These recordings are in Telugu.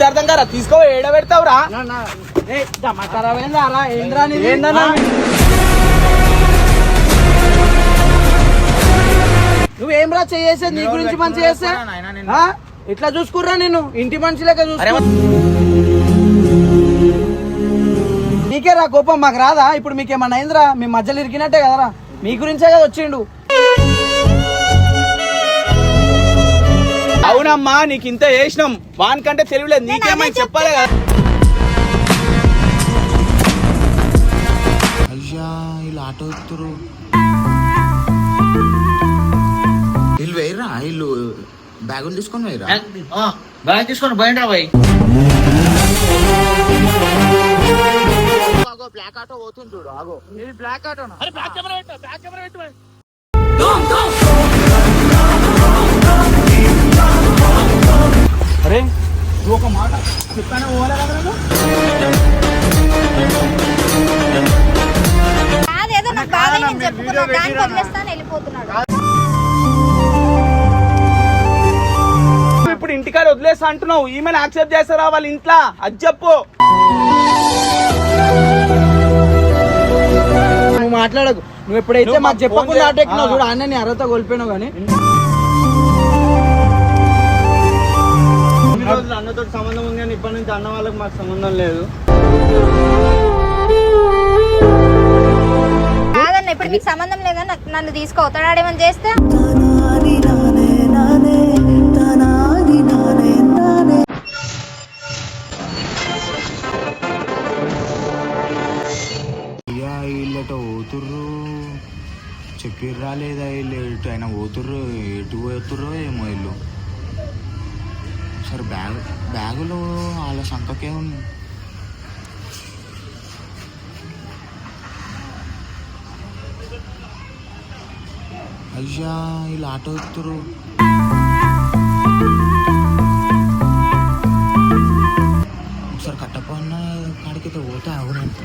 చెప్తే అర్థం కదా తీసుకో ఏడ పెడతావురా ఏంద్రా నీది? ఏందన్నా నువ్వేంరా చేసే నీ గురించి మంచి చేస్తే? ఇట్లా చూసుకుర్రా నేను ఇంటి మనిషి లెక్క అరే చూసుకో నీకే రా కోపం? మాకు రాదా? ఇప్పుడు మీకేమన్నా అయిందిరా? మీ మధ్యలో ఇరికినట్టే కదరా? మీ గురించే కదా వచ్చిండు. అవునమ్మా నీకు ఇంత చేసినాం వానికంటే తెలియలేదు నీకేమైనా చెప్పాలి కదా. అయ్యా వీళ్ళు ఆటో ఎత్తురు వీళ్ళు వేయరా? వీళ్ళు బ్యాగులు తీసుకొని వేయరా? బ్యాగ్ తీసుకొని పోయిండ్రా బాయ్ బ్లాక్ ఆటో పోతుంది చూడు ఆగో. బ్లాక్ ఆటోనా అరే నువ్వు ఒక మాట చెప్పానే పోవాలి కదా నేను? కాదేదో నాకు బాగా నేను చెప్పుకున్నా దానికి వదిలేస్తాను వెళ్ళిపోతున్నాడు. నువ్వు ఇప్పుడు ఇంటికాడ వదిలేస్తా అంటున్నావు. ఈమెను యాక్సెప్ట్ చేస్తారా వాళ్ళ ఇంట్లో? అది చెప్పు. నువ్వు మాట్లాడకు. నువ్వు ఎప్పుడైతే మాకు చెప్పకుండా ఫోన్ ఆటో ఎక్కినావు చేయ- చూడు అన్న నీ అర్హత కోల్పోయినావు కానీ. రోజులు అన్నతో సంబంధం ఉంది కానీ ఇప్పటి నుంచి అన్న వాళ్ళకి మాకు సంబంధం లేదు. కాదన్న ఇప్పుడు మీకు సంబంధం లేదని నన్ను తీసుకోవతాడు ఆడేమని చేస్తే? అయ్యా వీళ్ళట పోతుర్రు. చెప్పిర్రా లేదా వీళ్ళు? ఎటు అయినా పోతుర్రు. ఎటు పోతుర్రో ఏమో వీళ్ళు. సరే బ్యాగ్ బ్యాగులో వాళ్ళ సంతకే ఉంది? అయ్యా వీళ్ళు ఆటో ఎత్తురు ఒకసారి కట్టపన్న కాడికైతే పోతే అవునంటే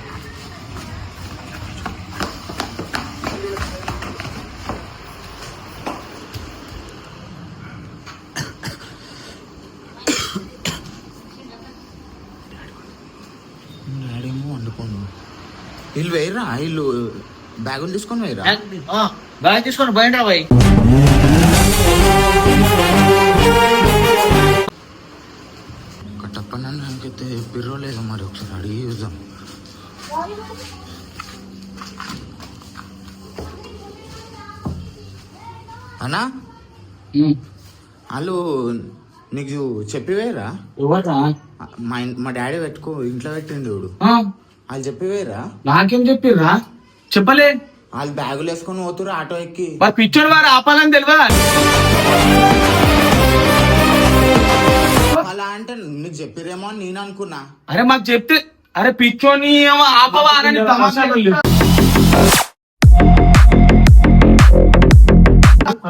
వేయరా వీళ్ళు బ్యాగులు తీసుకొని వేయరా బ్యాగ్ తీసుకొని పోయిండ్రా బాయ్. కట్టప్పన్న నాకైతే పిర్రో లేదు మరి ఒకసారి అడిగి చూద్దాం. అన్నా? వాళ్ళు నీకు చెప్పివేరా? మా మా డాడీ పెట్టుకో ఇంట్లో పెట్టిండు చూడు. వాళ్ళు చెప్పివేరా? నాకేం చెప్పిర్రా? చెప్పలే. వాళ్ళు బ్యాగులు వేసుకొని పోతురు ఆటో ఎక్కి. మరి పిచ్చోడు వారు ఆపాలని తెలియదా అలా అంటే నీకు చెప్పిరేమో అని నేను అనుకున్నా. అరే మాకు చెప్తే అరే పిచ్చోని ఏమో ఆపవా అని తమాషాలు లేవు.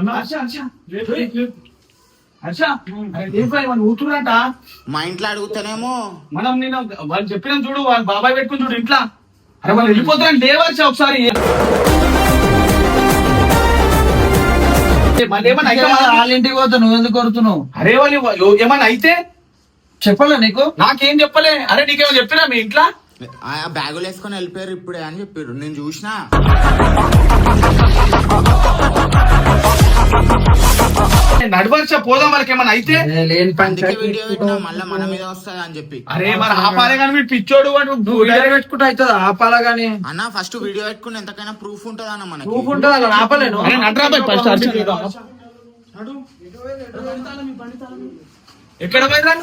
హర్ష, హర్ష, లేపు, లేపు, లేపు. హర్ష, ఊతురంట మా ఇంట్లో అడుగుతానేమో. మనం నేను వాళ్ళు చెప్పిన చూడు వాళ్ళ బాబాయ్ పెట్టుకుని చూడు ఇంట్లో. అరే వాళ్ళు వెళ్ళిపోతారని లేవర్ష ఒకసారి? వాళ్ళ ఇంటికి పోతా నువ్వు ఎందుకు కొడుతున్నావు? అరే వాళ్ళు వాళ్ళు ఏమన్నా అయితే చెప్పలే నీకు? నాకేం చెప్పలే. అరే నీకేమో చెప్పినా మీ ఇంట్లో? ఆ బ్యాగులు వేసుకొని వెళ్ళిపోయారు ఇప్పుడే అని చెప్పారు. నేను చూసిన. నడవర్ష పోదాం వాళ్ళకి ఏమన్నా అయితే? మళ్ళీ మన మీద వస్తుంది అని చెప్పి. అరే మరి ఆపాలే కానీ మీరు పిచ్చోడు వీడియో పెట్టుకుంటా అవుతుంది? ఆపాలా గానీ అన్న ఫస్ట్ వీడియో పెట్టుకుని ఎంతకైనా ప్రూఫ్ ఉంటుంది అన్న మనకి. ప్రూఫ్ ఉంటుంది అలా ఆపలేను. నడ్రాబాయ్ ఫస్ట్ ఎక్కడ పోయిర్రు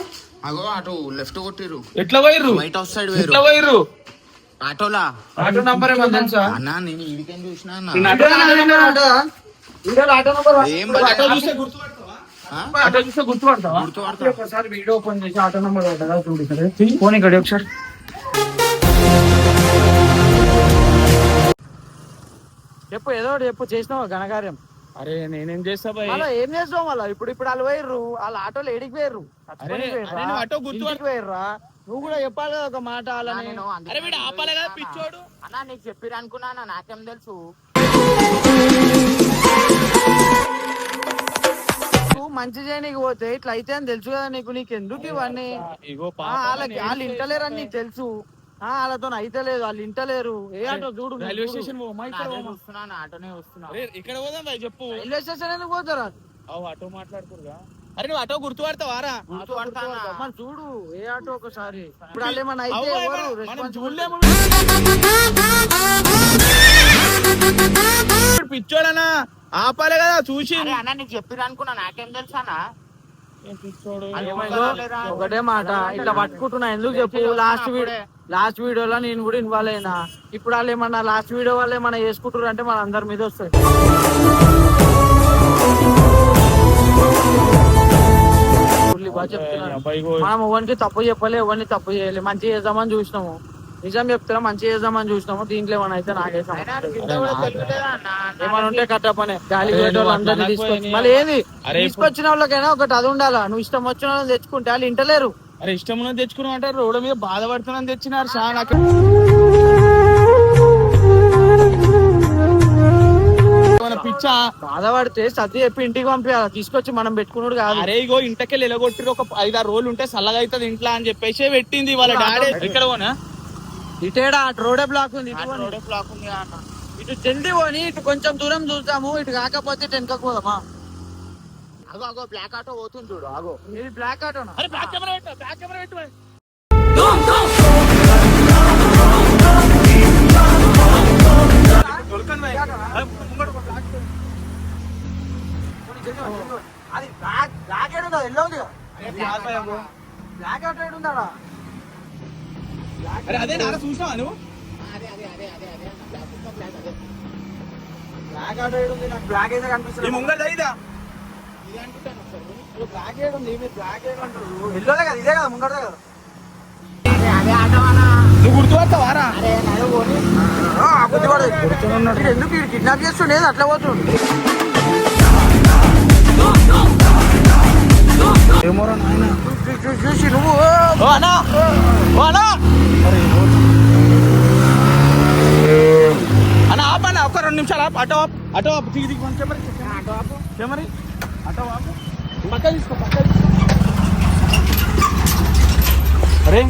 అగో అటు లెఫ్ట్ కొట్టిరు ఎట్లా పోయిర్రు? వైట్ హౌస్ సైడ్ ఎట్లా పోయిర్రు? ఆటోలా? ఆటో నంబర్ ఏమో తెలుసా? అన్న నేను చూసిన అన్న. నేను ఆటో వీడియోలో ఆటో నంబర్ ఏం ఆటో బలే- చూస్తే గుర్తుపడతావా? ఆ? ఆటో చూస్తే గుర్తుపడతావా? గుర్తుపడతా. ఒకసారి వీడియో ఓపెన్ చేసి ఆటో నంబర్ పడ్డదా చూడు ఇక్కడ ఫోన్ ఇక్కడ ఒకసారి. చెప్పు ఏదో చెప్పు చేసినావా ఘనకార్యం? అరే నేనేం చేస్తా ఏం చేస్తావు మళ్ళా? ఇప్పుడు ఇప్పుడు వాళ్ళు పోయిర్రు వాళ్ళ ఆటోలో ఎడికి పోయిర్రు ఆటో ఇంటికి పోయిర్రా. నువ్వు కూడా చెప్పాలి కదా ఒక మాట వాళ్ళని. నేను అందుకే అరే వీడు ఆపాలే కదా పిచ్చోడు. అన్న నీకు చెప్పిరు అనుకున్నాను నాకేం తెలుసు. మంచి చేయనీకి పోతే ఇట్లా అయితే అని తెలుసు కదా నీకు నీకు ఎందుకు ఇవన్నీ? వాళ్ళకి వాళ్ళు ఇంటలేరని నీకు తెలుసు. ఆ, వాళ్ళతో అయితే లేదు వాళ్ళు ఇంటలేరు. ఏ ఆటో చూడు రైల్వే. స్టేషన్ ఇక్కడ అదే పోమా? చూస్తున్నాను ఆటోనే వస్తున్నా అరే, ఇక్కడ పోదాం చెప్పు. రైల్వే స్టేషన్ ఎందుకు పోతారా అవు ఆటో మాట్లాడుకురుగా అరే నువ్వు ఆటో గుర్తుపడతావారా? మరి చూడు ఏ ఆటో ఒకసారి. ఇప్పుడు వాళ్ళు ఏమన్నా అయితే ఎవరు మనం? చూడలేము. పిచ్చోడనా? ఆపాలే కదా చూసి. అన్న నీకు చెప్పిరు అనుకున్నా నాకేం తెలుసా అన్న? ఒకటే మాట. ఇట్లా పట్టుకుంటున్నా. ఎందుకు చెప్పు? లాస్ట్ వీడియో లాస్ట్ వీడియోలో నేను కూడా ఇన్వాల్వ్ అయినా. ఇప్పుడు వాళ్ళు ఏమన్నా లాస్ట్ వీడియో వాళ్ళు ఏమన్నా చేసుకుంటారు అంటే మన అందరి మీద వస్తుంది మనం ఎవరికి తప్పు చెప్పలే ఎవరిని తప్పు చేయలే. మంచి చేద్దామని చూసినాము. నిజం చెప్తున్నా మంచి చేద్దామని చూసినాము. దీంట్లో ఏమైనా అయితే నాకే అయినా సంబంధం లేదు. ఇంత కూడా తెలియలేదా అన్న? ఏమైనా ఉంటే కట్ట పనే. గాలి అందరినీ తీసుకొచ్చి మళ్ళీ ఏది? తీసుకొచ్చిన వాళ్ళకైనా ఒకటి అది ఉండాలా? నువ్వు ఇష్టం వచ్చిన వాళ్ళని తెచ్చుకుంటే వాళ్ళు ఇంటలేరు. అరే ఇష్టం ఉన్నది తెచ్చుకున్నాం అంటే రోడ్డు మీద బాధపడుతున్నాను తెచ్చినారు ఏమన్నా పిచ్చా? బాధపడితే సర్ది చెప్పి ఇంటికి పంపించాలి? తీసుకొచ్చి మనం పెట్టుకున్నాడు కాదు. అరే ఇగో ఇంటకెళ్ళి ఎలగొట్టి ఒక ఐదారు రోజులు ఉంటే చల్లగా అవుతుంది ఇంట్లో అని చెప్పేసి పెట్టింది వాళ్ళ డాడీ. ఇక్కడ పోనా? ఇటేడా అటు రోడే బ్లాక్ ఉంది ఇటు. రోడే బ్లాక్ ఉంది అన్న. ఇటు జల్దీ పోని ఇటు కొంచెం దూరం చూద్దాము ఇటు కాకపోతే ఇటు వెనకకు పోదామా? అగో అగో బ్లాక్ ఆటో పోతుంది చూడు అగో. ఇది బ్లాక్ ఆటోనా? అరే బ్యాక్ కెమెరా పెట్టు బ్యాక్ కెమెరా పెట్టు. అది బ్లాక్ బ్లాక్ ఏడు ఉందా ఎల్లో ఉంది బ్లాక్ ఆటో ఏడు ఉందాడా అరే అదే నారా చూసినావా నువ్వు? బ్లాక్ ఉంది నాకు బ్లాక్ అయితే ఈ కనిపిస్తుంది ముంగట ఇదా? బ్లాక్ ఉంది మీరు బ్లాక్ అంటారు కదా? ఇదే కదా ముంగడే కదా? అదే నువ్వు గుర్తుపడతావారా అరే నడు పోనీ. ఆ, ఆ బుద్ధి వాడు వీడు ఎందుకు కిడ్నాప్ చేస్తుండేది? అట్లా పోతుండు. ఏమోరా నాయన చూసి, నువ్వు ఓ అన్నా ఓ అన్నా అన్న ఆపన్న ఒక రెండు నిమిషాలు ఆపు అటో ఆపు అటో ఆపు దిగి దిగి మన కెమెరా ఇచ్చేయ్. ఆపు. కెమెరా అటో ఆపు పక్క తీసుకో పక్క తీసుకో అరే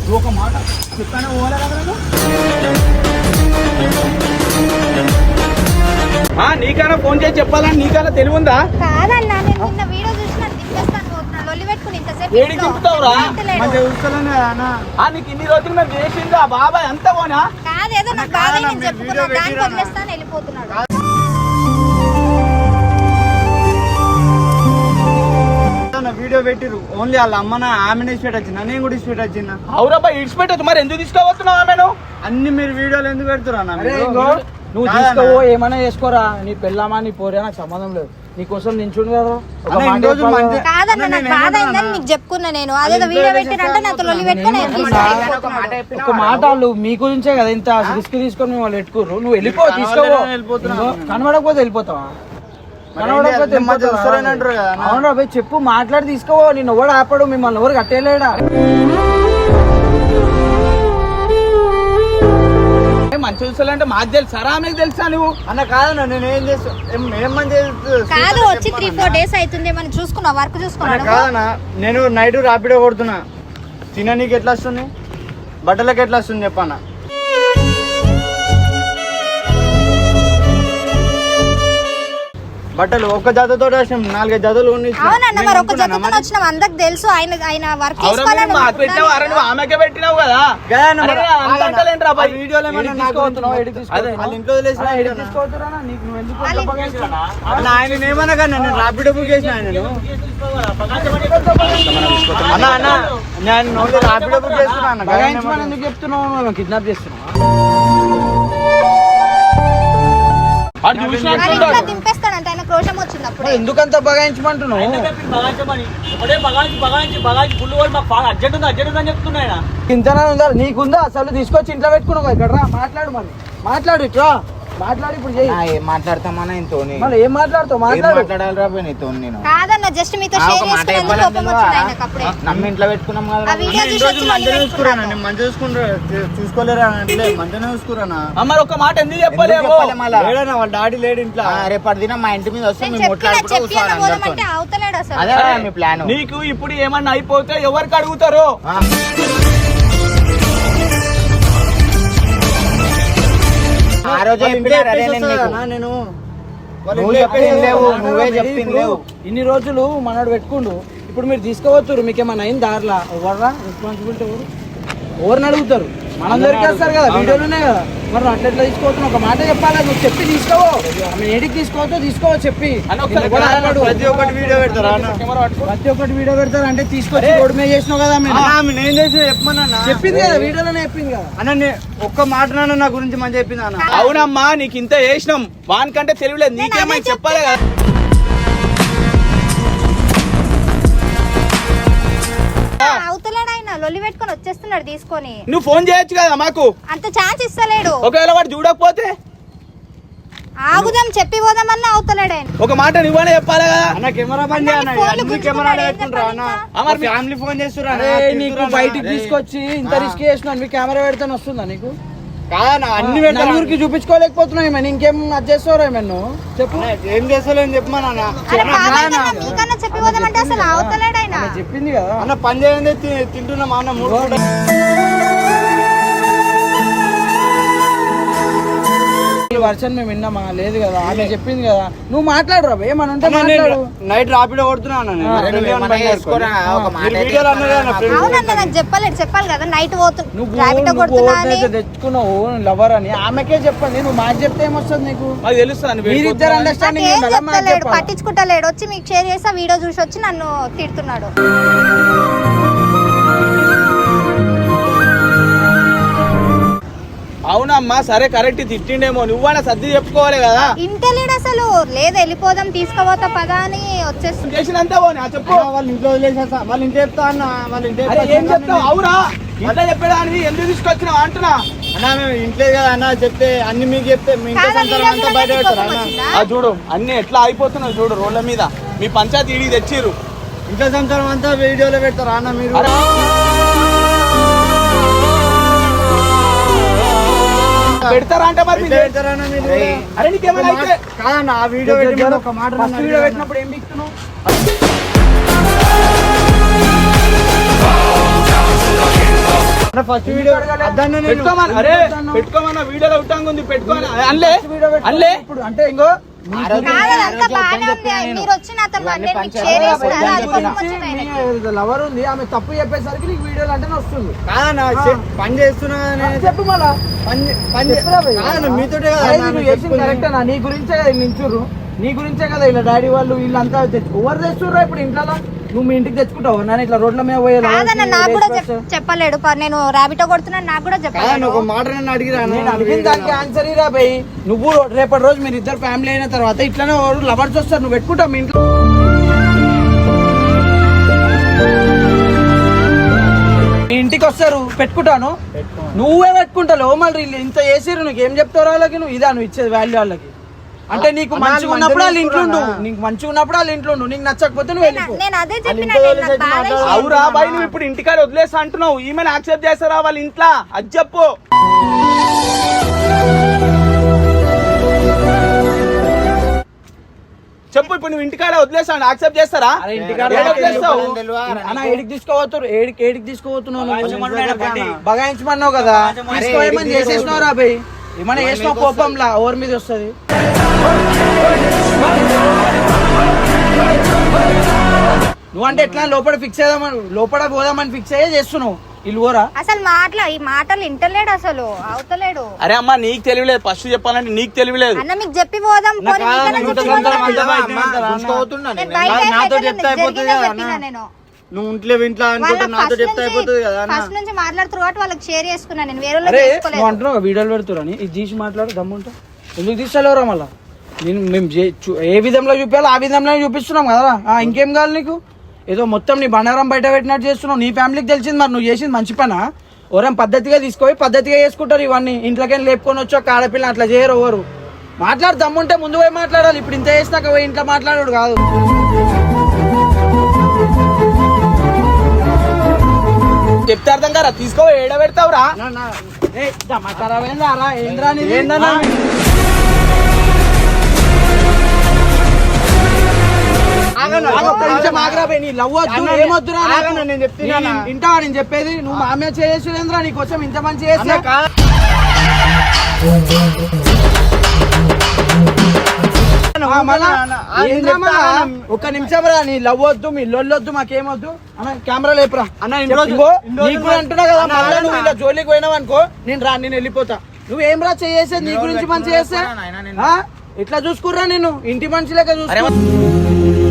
నువ్వు ఒక మాట చెప్తానే ఓలా కదా నీకైనా ఫోన్ చేసి చెప్పాలని నీకైనా తెలివి ఉందా కాదన్నా నేను నిన్న వీడియో చూసి నన్ను తిప్పేస్తాను పోతున్నాను లొల్లి పెట్టుకుని ఇంతసేపు ఏడికి ఆ, నీకు ఇన్ని రోజులు మేము చేసింది ఆ బాబాయ్ అంతా పోనా? కాదేదో నాకు బాగా కాదన్నా, నేను మీరు చెప్పుకున్నా. వీడియో పెట్టిరా వదిలేస్తాను వెళ్ళిపోతున్నాడు. వీడియో పెట్టిరు. ఓన్లీ వాళ్ళ అమ్మన ఆమెనే ఇచ్చి పెట్టచ్చు నేను కూడా ఇచ్చి పెట్టచ్చిన అవురబ్బా ఇడిచిపెట్టచ్చు మరి ఎందుకు తీసుకోబోతున్నావు ఆమెను? అన్ని మీరు వీడియోలు ఎందుకు పెడుతురా నువ్వు తీసుకోవో ఏమైనా చేసుకోరా? నీ పెళ్ళామా నీ పోరే నాకు సంబంధం లేదు. నీకోసం నించుండు కదా ఒక అన్న, మాట చెప్పాలి. కాదన్న నాకు నేను బాధ ఏమంటున్నా? అయిందని నీకు చెప్పుకున్నా నేను అదేదో వీడియో పెట్టినంటే నాతో లొల్లి పెట్టుకుని నేను వెళ్ళిపోతున్నాడు. ఏమంటున్నా? ఒక మాట చెప్పినా ఒక మాట వాళ్ళు మీ గురించే కదా ఇంత రిస్క్ తీసుకొని మిమ్మల్ని పెట్టుకోరు నువ్వు వెళ్ళిపో తీసుకోవో కనబడలేదని వెళ్ళిపోతున్నా. ఇంకో కనబడకపోతే వెళ్ళిపోతావా మరి కనబడకపోతే ఏంటి? మధ్య వస్తారని అంటారు కదా అన్న. అవును పోయి చెప్పు మాట్లాడి తీసుకోవో నిన్ను ఎవడు ఆపడు మిమ్మల్ని ఎవరు కట్టేయలేడా మంచి చూసాలంటే మాకు తెలుసారా ఆమెకు తెలుసా నువ్వు? అన్న కాదన్న నేను ఏం చేస్తా? ఏం- ఏం మంచి కాదు వచ్చి త్రీ ఫోర్ డేస్ అవుతుంది. మనం చూసుకున్నావు వర్క్ అన్న చూసుకున్నాను కాదన్న నేను నైట్ రాపిడో కొడుతున్నా. తిననీకి ఎట్లా వస్తుంది? బట్టలకి ఎట్లా వస్తుంది చెప్పన్న బట్టలు ఒక్క జతతో వచ్చినాం నాలుగైదు జతలు. అవునన్న మరి ఒక జతతో? వచ్చినాం అందరికి తెలుసు ఆయన ఆయన వర్క్ చేసుకోవాలని ఆమెకే పెట్టినావు కదా? వీడియోలో ఇంట్లో ఆయన ఏమన్నా కానీ నేను రాపిడో బుక్ చేసిన నేను. అన్న అన్న నేను రాపిడో బుక్ చేస్తున్నా అన్న. ఎందుకు చెప్తున్నావు? కిడ్నాప్ చేస్తున్నావు? దింపేస్తాడంట ఆయన క్రోషం వచ్చింది అప్పుడే ఎందుకంత బగాయించమంటున్నావు? ఇంతనే ఉందా? నీకుందా? అసలు తీసుకొచ్చి ఇంట్లో పెట్టుకున్నావు ఇక్కడ రా మాట్లాడు మరి. మాట్లాడు ఇట్రా మాట్లాడి ఇప్పుడు మాట్లాడతామన్నా మళ్ళీ ఏం మాట్లాడుతావు? నీతో నేను కాదన్న జస్ట్ మీతో ఆ, షేర్ ఒక మాట చేసుకున్నందుకు చెప్పాలని కోపం వచ్చింది ఆయనకు అప్పుడే. నమ్మి ఇంట్లో పెట్టుకున్నాం ఆ కదా వీడియో చూసి వచ్చి లొల్లి పెట్టుకున్నాను. మంచిగా చూసుకుంటారా చూసుకోలేరా అంటే చూసుకురానా అమ్మ ఒక మాట ఎందుకు ఎందుకు చెప్పలేవు? చెప్పాలి మళ్ళా? లేడన్నా వాళ్ళ డాడీ లేడు ఇంట్లో. ఆ, రేపటి దినం మా ఇంటి మీద వస్తే నేను మేము ముట్లాడుకుంటూ అదే మీ ప్లాన్. నీకు ఇప్పుడు ఏమన్నా అయిపోతే ఎవరికి అడుగుతారు? ఆ రోజు చెప్పినారు అదే నేను నీకు. నేను? నువ్వు చెప్పింది లేవు నువ్వే చెప్పింది ఇప్పుడు లేవు. ఇన్ని రోజులు మనోడు పెట్టుకుండు. ఇప్పుడు మీరు తీసుకోవచ్చు మీకు ఏమన్నా అయింది దారిలా? ఎవర్రా రెస్పాన్సిబిలిటీ ఎవరు ఎవరిని అడుగుతారు? మనం దొరికేస్తారు కదా వీడియోలోనే కదా. మరి అట్లా ఎట్లా తీసుకోవచ్చు ఒక మాట చెప్పాలి నువ్వు చెప్పి తీసుకోవో. ఆమె ఏడికి తీసుకోవచ్చో తీసుకోవో చెప్పి. ప్రతి ఒక్కటి వీడియో పెడతారా ప్రతి ఒక్కటి వీడియో పెడతారు? అంటే తీసుకొచ్చి రోడ్డు మీద చేసినావు కదా నేను చేసి చెప్పమన్నా చెప్పింది కదా వీడియోలోనే చెప్పింది కదా. అన్న ఒక్క మాట నాన్న నా గురించి మంచి చెప్పింది అన్న? అవునమ్మా నీకు ఇంత చేసినాం. వానికంటే తెలియలేదు నీకేమైనా చెప్పాలి కదా? లొల్లి పెట్టుకొని వచ్చేస్తున్నాడు తీసుకొని. నువ్వు ఫోన్ చేయొచ్చు కదా మాకు. అంత ఛాన్స్ ఇస్తలేడు. ఒకవేళ వాడు చూడకపోతే? ఆగుదాం చెప్పి పోదామన్నా అవతలేడు ఆయన. ఒక మాట నువ్వనే చెప్పాలి కదా. అన్న కెమెరా బంద్ అన్న, కెమెరా పెట్టుకుంటారా అన్న అమర్ మీ- ఫ్యామిలీ ఫోన్ చేస్తురా నీకు బయటికి తీసుకొచ్చి ఇంత రిస్క్ చేసినా మీ కెమెరా పెడితే వస్తుందా నీకు? అన్ని నలుగురికి పెట్టాలి చూపించుకోలేకపోతున్నావు ఏమైనా ఇంకేం అది చేస్తావు ఏమన్నా చెప్పు. ఏం చేస్తలేని చెప్పి చెప్పింది కదా. అన్న పని చేయండి తింటున్నాం అన్న మూడు వర్షన్ మేము విన్నామా? లేదు కదా ఆమె చెప్పింది కదా. నువ్వు మాట్లాడు రా ఏమన్నా ఉంటే మాట్లాడు. నైట్ రాపిడో కొడుతున్నా అన్న నేను. అరే నువ్వు ఫ్రెండ్ ఏమన్నా బండి చేసుకోరా, వేసుకొని. ఒక మాట మీరు అయితే వీడియోలో అన్నారు కదా, ఫ్రెండ్ అవునన్న నాకు చెప్పలేదు చెప్పాలి కదా నైట్ పోతు నువ్వు తెచ్చుకున్నావు లవర్ అని. ఆమెకే చెప్పండి నువ్వు మాకు చెప్తే ఏమొస్తుంది నీకు? అది తెలుస్తుంది మీరిద్దరు అండర్స్టాండింగ్? పట్టించుకుంటలేడు. వచ్చి మీకు షేర్ చేసి వీడియో చూసి వచ్చి నన్ను తిడుతున్నాడు. అవునమ్మా సరే కరెక్ట్ తిట్టిండేమో. నువ్వైనా సర్ది చెప్పుకోవాలి కదా. ఇంటలేడు అసలు. లేదు వెళ్ళిపోదాం తీసుకుపోతా పదా అని వచ్చేస్తుంది చేసినంత పోనీ ఆ చెప్పు. అన్న, వాళ్ళ ఇంట్లో వదిలేసేస్తా వాళ్ళ ఇంటి చెప్తా అన్న వాళ్ళ ఇంటి అరే ఏం చెప్తావు? అవురా. ఇంట్లో చెప్పేదాన్ని ఎందుకు తీసుకొచ్చినావు అంటున్నా? అన్న మేము ఇంట్లో కదా అన్న చెప్తే అన్ని మీకు చెప్తే మీ ఇంట్లో కాదా అంతా బయట పెడతారా కోపం అన్న? వచ్చిందా? ఆ చూడు అన్ని ఎట్లా అయిపోతున్నావు చూడు రోడ్ల మీద. మీ పంచాయతీ ఈడికి తెచ్చిర్రు. ఇంట్లో సంసారం అంతా వీడియోలో పెడతారా అన్న మీరు? అరే పెడతారా అంటే మరి అరే, నీకేమైనా అయితే కాదన్న ఆ వీడియో ఒక మాట ఫస్ట్ వీడియో. పెట్టినప్పుడు ఏం ఫస్ట్ వీడియో పెట్టుకోమని అరే పెట్టుకోమన్న వీడియోలో ఉంటాంగా ఉంది పెట్టుకోమని అన్లే అన్లే. ఇప్పుడు అంటే ఇంకో లవర్ ఉంది. ఆమె తప్పు చెప్పేసరికి నీకు వీడియోలు అంటే వస్తుంది. పని చేస్తున్నా నేను చెప్పు మళ్ళా. కరెక్టేనా నీ గురించే నించుర్రు. నీ గురించే కదా ఇలా డాడీ వాళ్ళు వీళ్ళంతా తెచ్చు ఎవరు తెచ్చుర్రా ఇప్పుడు ఇంట్లో నువ్వు మీ ఇంటికి తెచ్చుకుంటావు? నన్ను ఇట్లా రోడ్ల మీద పోయే కాదన్న నాకు కూడా చెప్- చెప్పలేడు. ప- నేను రాబిటో కొడుతున్నాను నాకు కూడా కాదన్న చెప్పలేడు ఒక మాట నన్ను అడిగిరా. నేను అడిగిన దానికి ఆన్సర్ ఇరా బై. నువ్వు రేపటి రోజు మీరు ఇద్దరు ఫ్యామిలీ అయిన తర్వాత ఇట్లానే లవర్స్ వస్తారు. నువ్వు పెట్టుకుంటావు మీ ఇంట్లో. మీ ఇంటికి వస్తారు పెట్టుకుంటాను. నువ్వే పెట్టుకుంటావు. మళ్ళీ వీళ్ళు ఇంత చేసిరు నీకు ఏం చెప్తారు వాళ్ళకి నువ్వు? ఇదా నువ్వు ఇచ్చేది వాల్యూ వాళ్ళకి. అంటే నీకు మంచిగా ఉన్నప్పుడు వాళ్ళ ఇంట్లో. నీకు మంచిగా ఉన్నప్పుడు వాళ్ళ ఇంట్లో ఉండు నీకు నచ్చకపోతే నువ్వు వెళ్ళిపో నేను అదే చెప్పిన వదిలేసి. అవురా బాయ్ నువ్వు ఇప్పుడు ఇంటికాడ వదిలేస్తా అంటున్నావు ఈమెను యాక్సెప్ట్ చేస్తారా వాళ్ళ ఇంట్లో అది చెప్పు చెప్పు ఇప్పుడు నువ్వు ఇంటికాడ వదిలేస్తాను యాక్సెప్ట్ చేస్తారా అన్న ఏడికి తీసుకోవద్దు ఏడికి ఏడికి నువ్వు బగాయించమన్నావు కదా తీసుకోమని చేసేసినావు రా బయ్ ఏమన్నా చేసినావు కోపంలా ఓవర్ మీద వస్తుంది? నువ్వు అంటే ఎట్లా లోపల ఫిక్స్ చేద్దామని లోపల పోదామని ఫిక్స్ అయ్యే చేస్తున్నావు? ఇల్లు పోరా? అసలు మాటలు ఈ మాటలు ఇంటలేడు అసలు అవతలేడు. అరే అమ్మా నీకు తెలియలేదు ఫస్ట్ చెప్పాలంటే నీకు తెలియలేదు అన్న మీకు చెప్పి పోదాం నాతో చెప్తే అయిపోతుంది. నేను? నువ్వు ఇంట్లో ఇంట్లో అనుకుంటే నాతో చెప్తే అయిపోతుంది కదా ఫస్ట్ నుంచి కాబట్టి వాళ్ళకి షేర్ చేసుకున్నాను నేను. వేరే వాళ్ళకి అరే చేసుకోలేదు. నువ్వు అంటున్నావు కదా, వీడియోలు పెడుతురని ఇది తీసి మాట్లాడు దమ్ముంటా. ఎందుకు తీస్తలేవురా మళ్ళా? నేను మేము చే- చూ- ఏ విధంలో చూపించాలో ఆ విధంలో చూపిస్తున్నాం కదా. ఆ, ఇంకేం కావాలి నీకు? ఏదో మొత్తం నీ బండారం బయట పెట్టినట్టు చేస్తున్నావు. నీ ఫ్యామిలీకి తెలిసింది మరి నువ్వు చేసింది మంచి పనా? ఎవరైనా పద్ధతిగా తీసుకొని పద్ధతిగా చేసుకుంటారు ఇవన్నీ. ఇంట్లోకి లేపుకొని వచ్చి ఒక ఆడపిల్ల అట్లా చేయరు ఎవరు. మాట్లాడు దమ్ముంటే ముందు పోయి మాట్లాడాలి. ఇప్పుడు ఇంత చేసినాక పోయి ఇంట్లో మాట్లాడాడు కాదు. చెప్తే అర్థం కదా తీసుకో ఏడ పెడతావురా? ఏంద్రా నేను చెప్పేది? నువ్వు మామే చేసేంద్రా నీకోసం ఇంత మంచి చేసి? ఒక్క నిమిషం రా నీ లవ్ వద్దు మీ లొల్లొద్దు మాకేమొద్దు. అన్న కెమెరా లేపురా. అన్న, నీకు అంటున్నా కదా మళ్ళా. నువ్వు ఇలా జోలికి పోయినావు అనుకో నేను రా నేను వెళ్ళిపోతా. నువ్వేం రా చేసేది? నీ గురించి మంచి చేస్తే? ఎట్లా చూసుకుర్రా నేను ఇంటి మనిషి లెక్క చూసుకో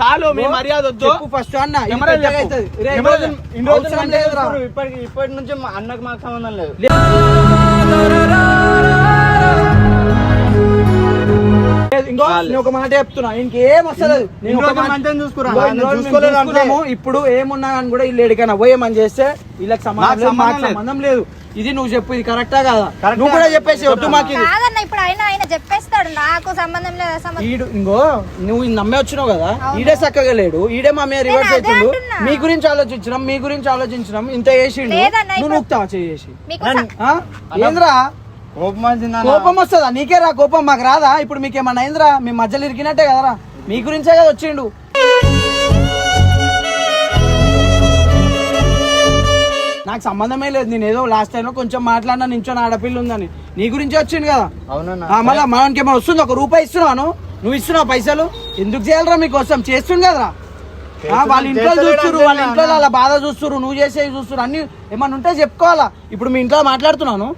చాలు మీ మర్యాద వద్దు. ఫస్ట్ అన్న. ఇప్పటి నుంచి అన్నకు మాకు సంబంధం లేదు. నేను ఒక మాట చెప్తున్నా. ఇంకేం వస్తలేదు నేను ఒక చూసుకోలేదు. ఇప్పుడు ఏమున్నా కానీ కూడా ఇల్లు ఎడికైనా పోయేమని చేస్తే వీళ్ళకి సంబంధం లేదు మాకు సంబంధం లేదు. ఇది నువ్వు చెప్పు ఇది కరెక్టా కాదా. నువ్వు కూడా చెప్పేసి వద్దు మాకు కాదన్న ఇప్పుడు ఆయన ఆయన చెప్పేస్తాడు. నాకు సంబంధం లేదు ఈడు ఇంకో నువ్వు ఇది నమ్మే వచ్చినావు కదా. ఈడే చక్కగా లేడు. ఈడే మా మీద రివర్స్ అవుతుండు అంటున్నా. మీ గురించి ఆలోచించినాం మీ గురించి ఆలోచించినాం ఇంత చేసిండు. నువ్వు నూకుతావా చేసి? ఏంద్రా? కోపం వచ్చింది వస్తుందా? నీకే రా కోపం. మాకు రాదా? ఇప్పుడు మీకేమన్నా అయిందిరా? మీ మధ్యలో ఇరికినట్టే కదరా. మీ గురించే కదా వచ్చిండు. నాకు సంబంధమే లేదు. నేను ఏదో లాస్ట్ టైం లో కొంచెం మాట్లాడినా నించొని ఆడపిల్ల ఉందని. నీ గురించే వచ్చిండు కదా. అవునన్నా. ఆ, మళ్ళా మనకి ఏమైనా వస్తుంది? ఒక రూపాయి ఇస్తున్నాను నువ్వు? ఇస్తున్నావు పైసలు? ఎందుకు చేయాలరా మీకోసం? చేస్తుండు కదరా. వాళ్ళ ఇంట్లో చూస్తురు వాళ్ళ ఇంట్లో. వాళ్ళ బాధ చూస్తురు నువ్వు చేసేవి చూస్తురు అన్ని ఏమన్నా ఉంటే చెప్పుకోవాలా? ఇప్పుడు మీ ఇంట్లో మాట్లాడుతున్నాను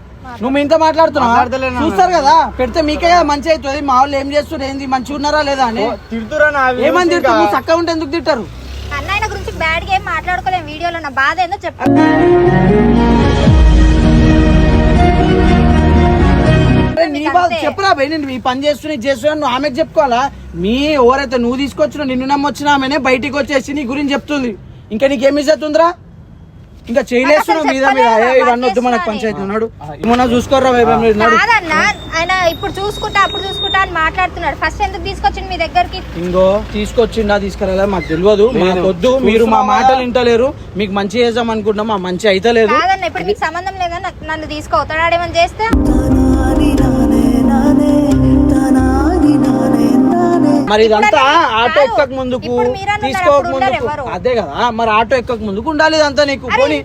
నువ్వు మీ ఇంట్లో మాట్లాడుతున్నావు. చూస్తారు కదా. పెడితే మీకే కదా మంచి అవుతుంది. మా వాళ్ళు ఏం చేస్తున్నారు ఏంది? మంచిగా ఉన్నారా లేదా అని. తిడుతురా ఏమని నువ్వు చక్కగా ఉంటే ఎందుకు తిట్టారు? అన్న ఆయన గురించి బ్యాడ్గా ఏం మాట్లాడుకోలేం వీడియోలో. నా బాధ ఏందో చెప్పు. అరే నీ బాధ. చెప్పురా భయ్ నేను ఈ పని చేస్తున్నా చేస్తున్నా నువ్వు ఆమెకు చెప్పుకోవాలా? మీ ఎవరైతే నువ్వు తీసుకొచ్చినా నిన్ను నమ్మొచ్చిన ఆమెనే బయటికి వచ్చేసి నీ గురించి చెప్తుంది. ఇంకా నీకేమి ఇజ్జత్ ఉందిరా? ఇంకా చేయలేస్తున్నావు మీద మీద. ఇవన్నీ వద్దు మనకు పంచాయతీ ఉన్నాడు. ఏమన్నా భయ్ మీరు కాదన్న ఆయన ఇప్పుడు చూసుకుంటా అప్పుడు చూసుకుంటా అని మాట్లాడుతున్నాడు. ఫస్ట్ ఎందుకు తీసుకొచ్చింది మీ దగ్గరికి? ఇంకో తీసుకొచ్చిండా తీసుకురాలే మాకు తెలియదు మాకు వద్దు మీరు మా మాటలు వింటలేరు. మీకు మంచి చేద్దాం అనుకుంటున్నాం. మా మంచి అయితే లేదు కాదన్న ఇప్పుడు మీకు సంబంధం లేదా నాకు నన్ను తీసుకోవతాడు ఆడేమని చేస్తే? మరి ఇదంతా ఆటో. ఎక్కక ముందుకు తీసుకోక ముందుకు. ఎవరు. అదే కదా మరి ఆటో ఎక్కక ముందుకు ఉండాలి ఇదంతా నీకు. పోనీ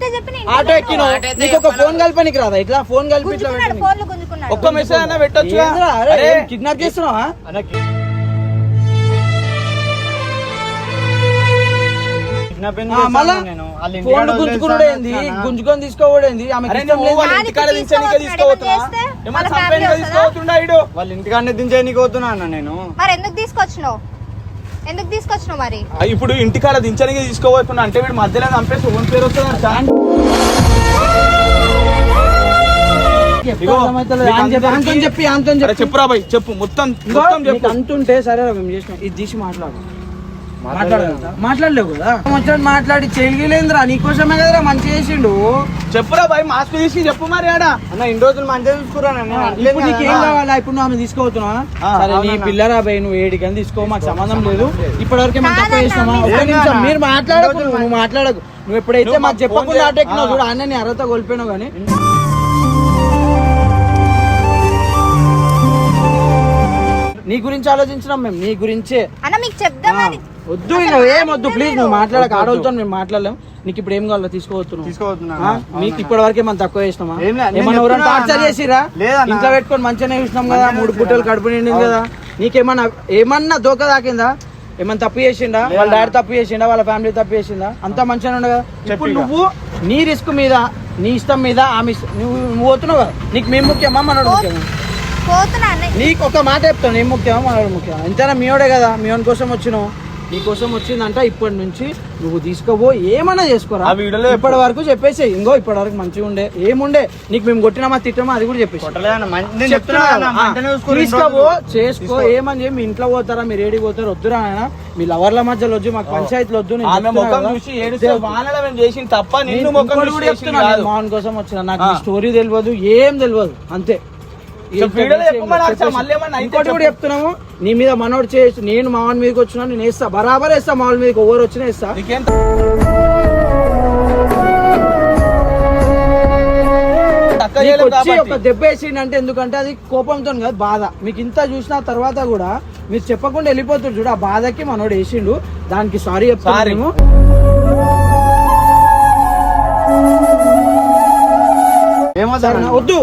ఆటో. ఎక్కిన నీకు ఒక ఫోన్ కలపనికి రాదా? ఇట్లా ఫోన్ కలిపి ఇట్లా ఒక్క మెసేజ్ అయినా పెట్టొచ్చు కిడ్నాప్ చేస్తున్నావా? కిడ్నాప్ ఫోన్ గుంజుకున్నాడు ఏంది. గుంజుకొని తీసుకోవడేంది? వాళ్ళ ఇంటికాడనే దించేయనీకి పోతున్నా అన్న నేను. మరి ఎందుకు తీసుకొచ్చినావు? ఎందుకు తీసుకొచ్చినావు మరి? ఇప్పుడు ఇంటికాడ దించడానికి తీసుకోబోతున్నా అంటే వీడు మధ్యలో చంపేసి ఓన్ పేరు వస్తుంది చెప్పి చెప్పి ఆంతోని చెప్పి. చెప్పురా బాయ్ చెప్పు. మొత్తం మొత్తం నీకు చెప్పు. అంతుంటే సరే మేము చేసినాం. ఇది తీసి మాట్లాడు. మాట్లాడలేవు. కదా? మాట్లాడి మాట్లాడి చెయ్యలేదురా. నీకోసమే కదరా మంచి చేసిండు. చెప్పురా బాయ్ మాస్క్ తీసి చెప్పు మరి ఆడ. అన్న ఇన్ని రోజులు మంచిగా ఇప్పుడు నీకు ఏం కావాలా? ఇప్పుడు నువ్వు ఆమె సరే నీ. పిల్లరా భయ్ నువ్వు ఏడికని తీసుకో మాకు సంబంధం లేదు. ఇప్పటివరకు మనం తక్కువ చేసినామా? మీరు- నిమిషం మాట్లాడకు నువ్వు మాట్లాడకు. నువ్వు ఎప్పుడైతే మాకు చెప్పకుండా ఫోన్ ఆటో ఎక్కినావు చేయి. చూడు అన్న నీ అర్హత కోల్పోయినావు కానీ. నీ గురించి ఆలోచించినాం మేము నీ గురించే. అన్న మీకు చెప్దామని వద్దు ఏం వద్దు ప్లీజ్ నువ్వు మాట్లాడక. ఆడవుతాను మేము మాట్లాడలేం. నీకు ఇప్పుడు ఏం కావాలో తీసుకోవద్దున్నా మీకు ఇప్పటి వరకు ఏమన్నా తక్కువ చేసినామా? నేను ఏమన్నా ఎవరైనా టార్చర్. చేసిరా. ఇంట్లో పెట్టుకొని మంచిగానే చూసినాం కదా మూడు పుట్టలు కడుపు నిండింది కదా. నీకేమన్నా ఏమన్నా దోక తాకిందా? ఏమన్నా తప్పు చేసిండా? వాళ్ళ డాడీ తప్పు చేసిండా? వాళ్ళ ఫ్యామిలీ తప్పు చేసిందా? అంతా మంచిగానే ఉండగా ఇప్పుడు. నువ్వు నీ రిస్క్ మీద నీ ఇష్టం మీద ఆమె నువ్వు నువ్వు పోతున్నావు కదా. నీకు మేము ముఖ్యమా? మనోడు ముఖ్యమా? నీకు ఒక మాట చెప్తాను ఏం ముఖ్యమా? మనోడు ముఖ్యమా? ఎంతైనా మీవాడే కదా మీ కోసం వచ్చినావు. నీకోసం వచ్చిందంట ఇప్పటి నుంచి నువ్వు తీసుకోబో ఏమన్నా చేసుకోరా. ఆ వీడియోలో ఇప్పటి వరకు చెప్పేసి ఇంకో ఇప్పటి వరకు మంచిగా ఉండే ఏముండే నీకు మేము కొట్టినామా తిట్టామా అది కూడా చెప్పేసి. తీసుకోబో. చేసుకో ఏమని చెప్పి మీ ఇంట్లో పోతారా మీరు ఏడికి పోతారు వద్దురా ఆయన మీ లవర్ల మధ్యలో వద్దు మాకు పంచాయతీలు వద్దు నేను ఆమె చెప్తున్నా ముఖం కదా. చూసి ఏడుస్తే వానలో మేము చేసింది తప్ప నేను కోసం వచ్చిన నాకు స్టోరీ తెలియదు ఏం తెలియదు అంతే. చెప్తున్నాము. నీ మీద మనోడు చేసి నేను మావన్ మీదకి వచ్చినా నేను వేస్తా. బరాబర్ వేస్తా మావన్ మీదకి ఎవరు వచ్చినా వేస్తా. వచ్చి ఒక. దెబ్బ వేసిండు అంటే ఎందుకంటే అది కోపంతో కాదు బాధ. మీకు ఇంత చూసిన తర్వాత కూడా మీరు చెప్పకుండా వెళ్ళిపోతారు చూడు ఆ బాధకి మనోడు వేసిండు. దానికి సారీ Sorry. వద్దు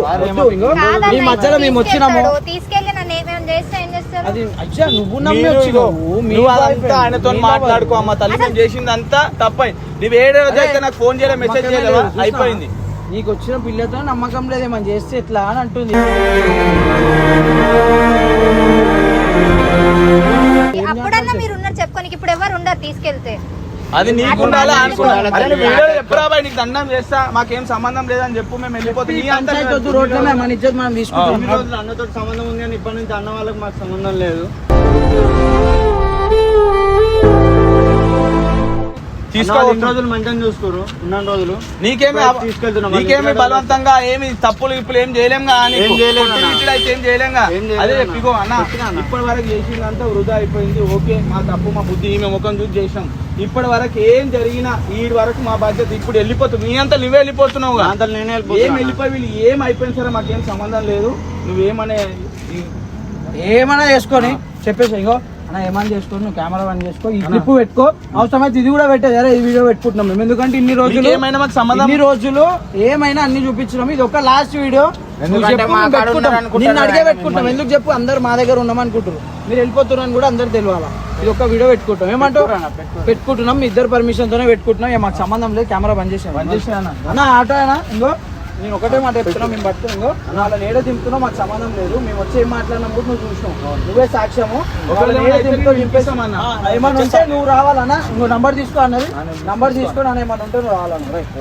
మీ మధ్యలో మేము వచ్చినాము. తీసుకెళ్తాడు. తీసుకెళ్ళి నన్ను ఏమేమి చేస్తే ఏం చేస్తారు? అది అయ్యా నువ్వు నమ్మి వచ్చినావు. నువ్వు అదంతా ఆయనతో మాట్లాడుకో. అమ్మ తల్లి మేము చేసింది అంతా తప్పై. నువ్వు ఏడే రోజు అయితే నాకు ఫోన్ చేయలే మెసేజ్ నమ్మకమే చేయలేవా? లేదు, చూసినావా? అయిపోయింది. నీకు వచ్చిన పిల్లతో నమ్మకం లేదేమని చేస్తే ఎట్లా అని అంటుంది. అది నీకు చెప్పురా బాయ్ దండం చేస్తా మాకేం సంబంధం లేదని చెప్పు మేము వెళ్ళిపోతాం నీ అంతా వద్దు మన ఇజ్జత్ మనం తీసుకుంటాం. రోజులు అన్నతో సంబంధం ఉంది కానీ ఇప్పటి నుంచి అన్న వాళ్ళకి మాకు సంబంధం లేదు. తీసుకో రోజులు మంచిగా చూసుకోరు ఉన్న రోజులు. నీకేమి తీసుకెళ్తున్నాం. నీకేమి బలవంతంగా ఏమి తప్పులు ఇప్పుడు ఏం చేయలేం అన్న. అయితే ఏం చేయలేం అదే అన్న. చెప్పిగో. ఇప్పటి వరకు చేసిందంతా వృధా అయిపోయింది ఓకే మా తప్పు మా బుద్ధి ఈమె ముఖం చూసి చేసినాం. ఇప్పటి వరకు ఏం జరిగినా ఈ వరకు మా బాధ్యత ఇప్పుడు వెళ్ళిపోతుంది. నీ అంతా నువ్వే వెళ్ళిపోతున్నావు అంతా నేనే ఏం. వెళ్ళిపోయి వీళ్ళు ఏం అయిపోయింది సరే మాకేం సంబంధం లేదు. నువ్వేమనే ఏమైనా చేసుకొని చెప్పేసి ఇగో అన్న ఏమైనా చేసుకొని నువ్వు కెమెరా బంద్ చేసుకో ఈ క్లిప్ పెట్టుకో. అవసరమైతే ఇది కూడా పెట్టేది. అరే ఈ వీడియో పెట్టుకుంటున్నాం మేము. ఎందుకంటే ఇన్ని రోజులు ఏమైనా మాకు సంబంధం? ఇన్ని రోజులు ఏమైనా అన్ని చూపించినాం. ఇది ఒక లాస్ట్ వీడియో నిన్ను అడిగే పెట్టుకుంటాం. ఎందుకు చెప్పు? అందరు మా దగ్గర ఉన్నాం అనుకుంటారు మీరు వెళ్ళిపోతున్నారని కూడా అందరు తెలియాలా? ఇది ఒక వీడియో పెట్టుకుంటాం. ఏమంటావు? పెట్టుకుంటున్నాం. మీ ఇద్దరు పర్మిషన్ తోనే పెట్టుకుంటున్నాం. ఏ మాకు సంబంధం లేదు. కెమెరా బంద్ చేసాం బంద్ చేసేయనా? అన్న. ఆటో అయినా? ఇంకో. నేను ఒకటే మాట చెప్తున్నా మేము పట్టు ఇంకో. వాళ్ళని ఏడో దింపుతున్నాం మాకు సంబంధం లేదు. మేము వచ్చి ఏం మాట్లాడినా కూడా నువ్వు చూసినావు. నువ్వే సాక్ష్యము. ఇప్పిస్తామన్నా. ఏమన్నా ఉంటే నువ్వు రావాలన్నా నువ్వు నంబర్ తీసుకో అన్నది. నంబర్ తీసుకొని అన్న ఏమన్నా ఉంటే నువ్వు రావాలన్నా. రైట్.